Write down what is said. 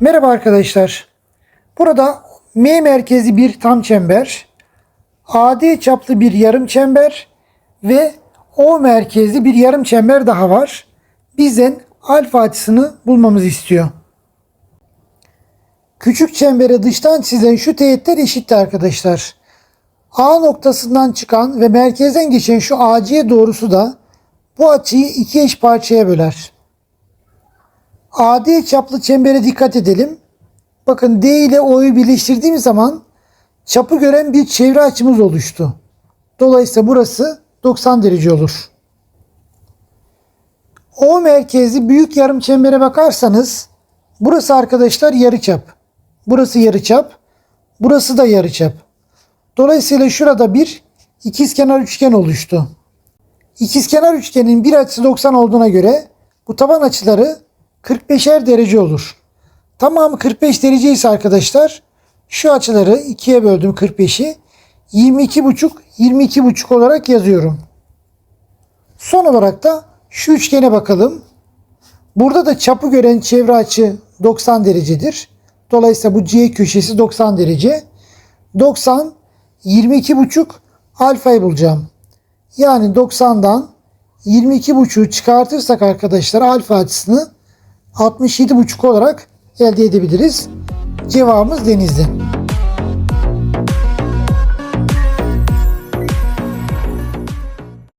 Merhaba arkadaşlar. Burada M merkezli bir tam çember, AD çaplı bir yarım çember ve O merkezli bir yarım çember daha var. Bizden alfa açısını bulmamızı istiyor. Küçük çembere dıştan çizilen şu teğetler eşitti arkadaşlar. A noktasından çıkan ve merkezden geçen şu AC doğrusu da bu açıyı iki eş parçaya böler. AD çaplı çembere dikkat edelim. Bakın D ile O'yu birleştirdiğimiz zaman çapı gören bir çevre açımız oluştu. Dolayısıyla burası 90 derece olur. O merkezli büyük yarım çembere bakarsanız burası arkadaşlar yarıçap. Burası yarıçap. Burası da yarıçap. Dolayısıyla şurada bir ikizkenar üçgen oluştu. İkizkenar üçgenin bir açısı 90 olduğuna göre bu taban açıları 45'er derece olur. Tamamı 45 derece ise arkadaşlar şu açıları ikiye böldüm 45'i. 22,5 22,5 olarak yazıyorum. Son olarak da şu üçgene bakalım. Burada da çapı gören çevre açı 90 derecedir. Dolayısıyla bu C köşesi 90 derece. 90 22,5 alfayı bulacağım. Yani 90'dan 22,5'u çıkartırsak arkadaşlar alfa açısını 67,5 olarak elde edebiliriz. Cevabımız denizli.